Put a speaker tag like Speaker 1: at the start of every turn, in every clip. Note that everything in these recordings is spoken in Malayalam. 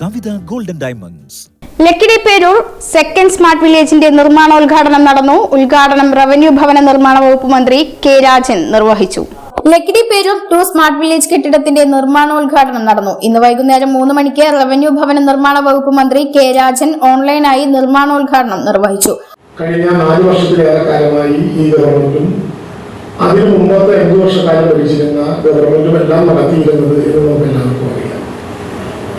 Speaker 1: Kavitha golden diamonds.
Speaker 2: Lakkidi Perur second smart വില്ലേജിന്റെ നിർമ്മാണോദ്ഘാടനം നടന്നു. ഉദ്ഘാടനം റവന്യൂ ഭവന നിർമ്മാണ വകുപ്പ് മന്ത്രി കെ രാജൻ നിർവഹിച്ചു. Lakkidi Perur two smart village കെട്ടിടത്തിന്റെ നിർമ്മാണോദ്ഘാടനം നടന്നു. ഇന്ന് വൈകുന്നേരം മൂന്ന് മണിക്ക് റവന്യൂ ഭവന നിർമ്മാണ വകുപ്പ് മന്ത്രി കെ രാജൻ ഓൺലൈനായി നിർമ്മാണോദ്ഘാടനം നിർവഹിച്ചു.
Speaker 3: കഴിഞ്ഞ നാല് വർഷത്തിലേറെ കാലമായി ഈ ഗവൺമെന്റും അതിനു മുമ്പത്തെ അഞ്ചു വർഷക്കാലം ഭരിച്ചിരുന്ന ഗവൺമെന്റും എല്ലാം നടത്തിയിരുന്നത് എന്ന് നമുക്ക് എല്ലാവർക്കും അറിയാം.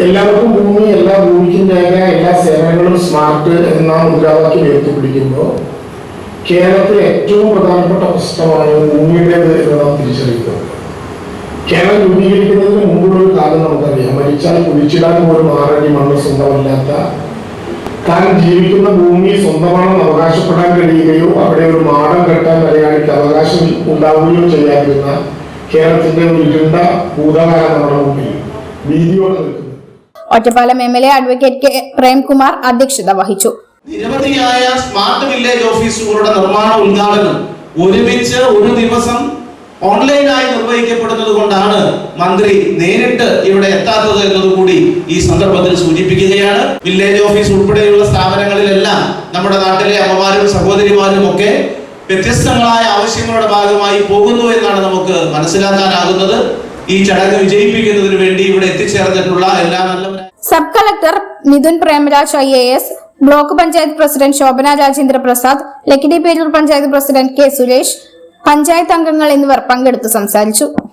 Speaker 3: എല്ലാവർക്കും ഭൂമി എല്ലാ ഭൂമിക്കും രേഖ എല്ലാ സേവനങ്ങളും സ്മാർട്ട് എന്ന മുദ്രാവാക്യം ഉയർത്തിപ്പിടിക്കുമ്പോൾ കേരളത്തിലെ ഏറ്റവും പ്രധാനപ്പെട്ട പ്രശ്നമാണ് ഭൂമിയുടേത് എന്ന് നാം തിരിച്ചറിയുന്നത്. കേരളം രൂപീകരിക്കുന്നതിന് മുമ്പുള്ള ഒരു കാലം നമുക്കറിയാം. മരിച്ചാൽ കുഴിച്ചിടാൻ പോലും ആറടി മണ്ണ് സ്വന്തമല്ലാത്ത താൻ ജീവിക്കുന്ന ഭൂമി സ്വന്തമാണെന്ന് അവകാശപ്പെടാൻ കഴിയുകയോ അവിടെ ഒരു മാടം കെട്ടാൻ മലയാളിക്ക് അവകാശം ഉണ്ടാവുകയോ ചെയ്യാതിരുന്ന കേരളത്തിന്റെ ഒരു ഇരുണ്ട ഭൂതകാലം നമ്മുടെ മുമ്പിൽ. ഭീതിയോടെ നിൽക്കുന്നു.
Speaker 2: Ottapalam M L A advocate K Premkumar അധ്യക്ഷത വഹിച്ചു.
Speaker 4: നിരവധിയായ സ്മാർട്ട് വില്ലേജ് ഓഫീസുകളുടെ നിർമ്മാണ ഉദ്ഘാടനം ഒരുമിച്ച് ഒരു ദിവസം ഓൺലൈനായി നിർവഹിക്കപ്പെടുന്നത് കൊണ്ടാണ് മന്ത്രി നേരിട്ട് ഇവിടെ എത്താത്തത് എന്നതുകൂടി ഈ സന്ദർഭത്തിൽ സൂചിപ്പിക്കുകയാണ്. വില്ലേജ് ഓഫീസ് ഉൾപ്പെടെയുള്ള സ്ഥാപനങ്ങളിലെല്ലാം നമ്മുടെ നാട്ടിലെ അമ്മമാരും സഹോദരിമാരും ഒക്കെ വ്യത്യസ്തങ്ങളായ ആവശ്യങ്ങളുടെ ഭാഗമായി പോകുന്നു എന്നാണ് നമുക്ക് മനസ്സിലാക്കാനാകുന്നത്. ഈ ചടങ്ങ് വിജയിപ്പിക്കുന്നതിന് വേണ്ടി ഇവിടെ എത്തിച്ചേർന്നിട്ടുള്ള എല്ലാ നല്ല
Speaker 2: sub collector Mithun Premaraj I A S block panchayat president Shobhana Rajendra Prasad Lakkidi Perur panchayat president K Suresh panchayat അംഗങ്ങൾ എന്നിവർ പങ്കെടുത്ത് സംസാരിച്ചു.